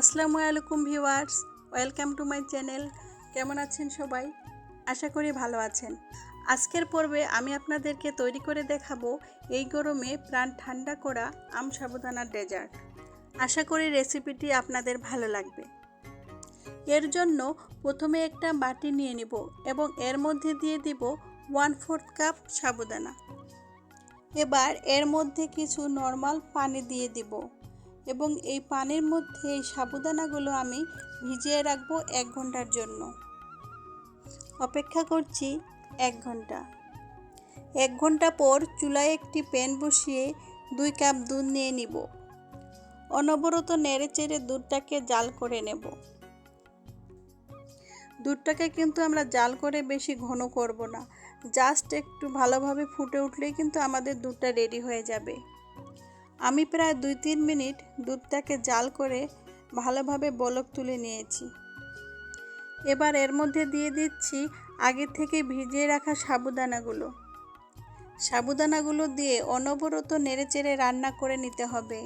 আসসালামু আলাইকুম viewers, welcome to my channel. কেমন আছেন সবাই? আশা করি ভালো আছেন। আজকের পর্বে আমি আপনাদেরকে তৈরি করে দেখাবো এই গরমে প্রাণ ঠান্ডা করা আম সাবুদানার ডেজার্ট। আশা করি রেসিপিটি আপনাদের ভালো লাগবে। এর জন্য প্রথমে একটা বাটি নিয়ে নিব এবং এর মধ্যে দিয়ে দিব ওয়ান ফোর্থ কাপ সাবুদানা। এবার এর মধ্যে কিছু নর্মাল পানি দিয়ে দিব। এবং এই পানির মধ্যে এই সাবুদানাগুলো আমি ভিজিয়ে রাখব এক ঘণ্টার জন্য। অপেক্ষা করছি এক ঘণ্টা। এক ঘণ্টা পর চুলায় একটি প্যান বসিয়ে দুই কাপ দুধ নিয়ে নিব। অনবরত নেড়ে চেড়ে দুধটাকে জাল করে নেব। দুধটাকে কিন্তু আমরা জাল করে বেশি ঘন করব না। জাস্ট একটু ভালোভাবে ফুটে উঠলেই কিন্তু আমাদের দুধটা রেডি হয়ে যাবে। আমি প্রায় দুই তিন মিনিট দুধটাকে জাল করে ভালোভাবে বলক তুলে নিয়েছি। এবার এর মধ্যে দিয়ে দিচ্ছি আগে থেকে ভিজিয়ে রাখা সাবুদানাগুলো। সাবুদানাগুলো দিয়ে অনবরত নেড়েচেড়ে রান্না করে নিতে হবে।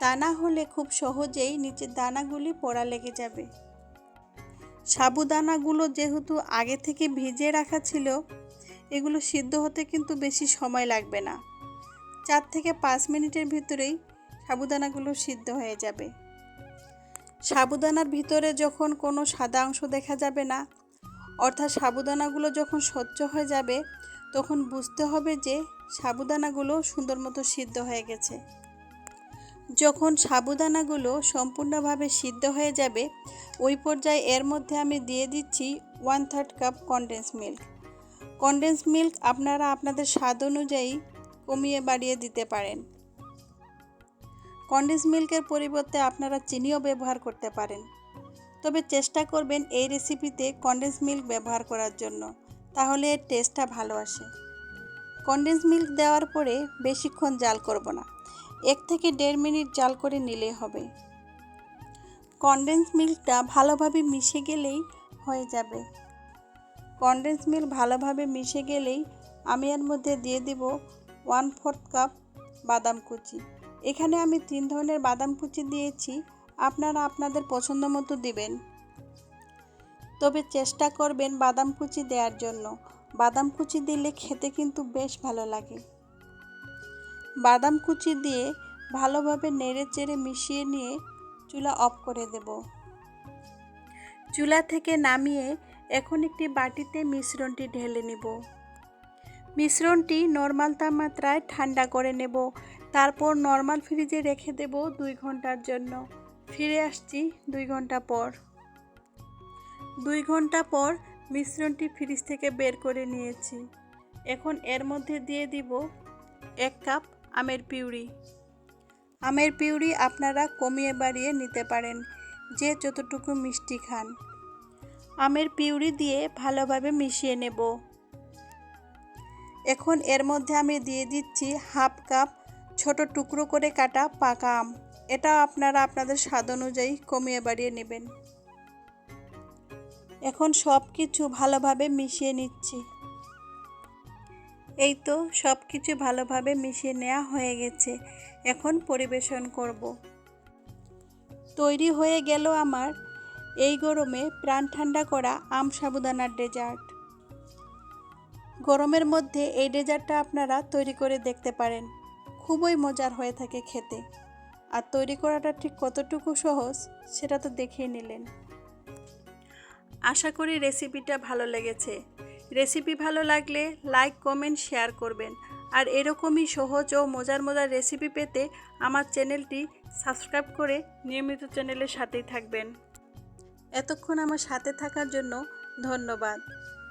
তা না হলে খুব সহজেই নিচের দানাগুলি পোড়া লেগে যাবে। সাবুদানাগুলো যেহেতু আগে থেকে ভিজিয়ে রাখা ছিল, এগুলো সিদ্ধ হতে কিন্তু বেশি সময় লাগবে না। চার থেকে পাঁচ মিনিটের ভিতরেই সাবুদানাগুলো সিদ্ধ হয়ে যাবে। সাবুদানার ভিতরে যখন কোনো সাদা অংশ দেখা যাবে না, অর্থাৎ সাবুদানাগুলো যখন স্বচ্ছ হয়ে যাবে, তখন বুঝতে হবে যে সাবুদানাগুলো সুন্দর মতো সিদ্ধ হয়ে গেছে। যখন সাবুদানাগুলো সম্পূর্ণভাবে সিদ্ধ হয়ে যাবে, ওই পর্যায়ে এর মধ্যে আমি দিয়ে দিচ্ছি one third cup condense milk condense milk আপনারা আপনাদের স্বাদ অনুযায়ী কমিয়ে বাড়িয়ে দিতে পারেন। কন্ডেন্স মিল্কের পরিবর্তে আপনারা চিনিও ব্যবহার করতে পারেন। তবে চেষ্টা করবেন এই রেসিপিতে কন্ডেন্স মিল্ক ব্যবহার করার জন্য, তাহলে এর টেস্টটা ভালো আসে। কন্ডেন্স মিল্ক দেওয়ার পরে বেশিক্ষণ জাল করব না, এক থেকে দেড় মিনিট জাল করে নিলেই হবে। কন্ডেন্স মিল্কটা ভালোভাবে মিশে গেলেই হয়ে যাবে। কন্ডেন্স মিল্ক ভালোভাবে মিশে গেলেই আমি এর মধ্যে দিয়ে দিব ওয়ান ফোর্থ কাপ বাদাম কুচি। এখানে আমি তিন ধরনের বাদাম কুচি দিয়েছি। আপনারা আপনাদের পছন্দ মতো দিবেন। তবে চেষ্টা করবেন বাদাম কুচি দেওয়ার জন্য। বাদাম কুচি দিলে খেতে কিন্তু বেশ ভালো লাগে। বাদাম কুচি দিয়ে ভালোভাবে নেড়ে চেড়ে মিশিয়ে নিয়ে চুলা অফ করে দেব। চুলা থেকে নামিয়ে এখন একটি বাটিতে মিশ্রণটি ঢেলে নিব। মিশ্রণটি নর্মাল তাপমাত্রায় ঠান্ডা করে নেব। তারপর নর্মাল ফ্রিজে রেখে দেব দুই ঘণ্টার জন্য। ফিরে আসছি দুই ঘণ্টা পর। দুই ঘণ্টা পর মিশ্রণটি ফ্রিজ থেকে বের করে নিয়েছি। এখন এর মধ্যে দিয়ে দিব এক কাপ আমের পিউরি। আমের পিউরি আপনারা কমিয়ে বাড়িয়ে নিতে পারেন, যে যতটুকু মিষ্টি খান। আমের পিউরি দিয়ে ভালোভাবে মিশিয়ে নেব। এখন এর মধ্যে আমি দিয়ে দিচ্ছি হাফ কাপ ছোট টুকরো করে কাটা পাকা আম। এটা আপনারা আপনাদের স্বাদ অনুযায়ী কমিয়ে বাড়িয়ে নেবেন। এখন সব কিছু ভালোভাবে মিশিয়ে নিচ্ছি। এই তো সব কিছু ভালোভাবে মিশিয়ে নেওয়া হয়ে গেছে। এখন পরিবেশন করব। তৈরি হয়ে গেল আমার এই গরমে প্রাণ ঠান্ডা করা আম সাবুদানার ডেজার্ট। গরমের মধ্যে এই ডেজার্টটা আপনারা তৈরি করে দেখতে পারেন। খুবই মজার হয়ে থাকে খেতে। আর তৈরি করাটা ঠিক কতটুকু সহজ, সেটা তো দেখিয়ে নিলেন। আশা করি রেসিপিটা ভালো লেগেছে। রেসিপি ভালো লাগলে লাইক, কমেন্ট, শেয়ার করবেন। আর এরকমই সহজ ও মজার মজার রেসিপি পেতে আমার চ্যানেলটি সাবস্ক্রাইব করে নিয়মিত চ্যানেলের সাথেই থাকবেন। এতক্ষণ আমার সাথে থাকার জন্য ধন্যবাদ।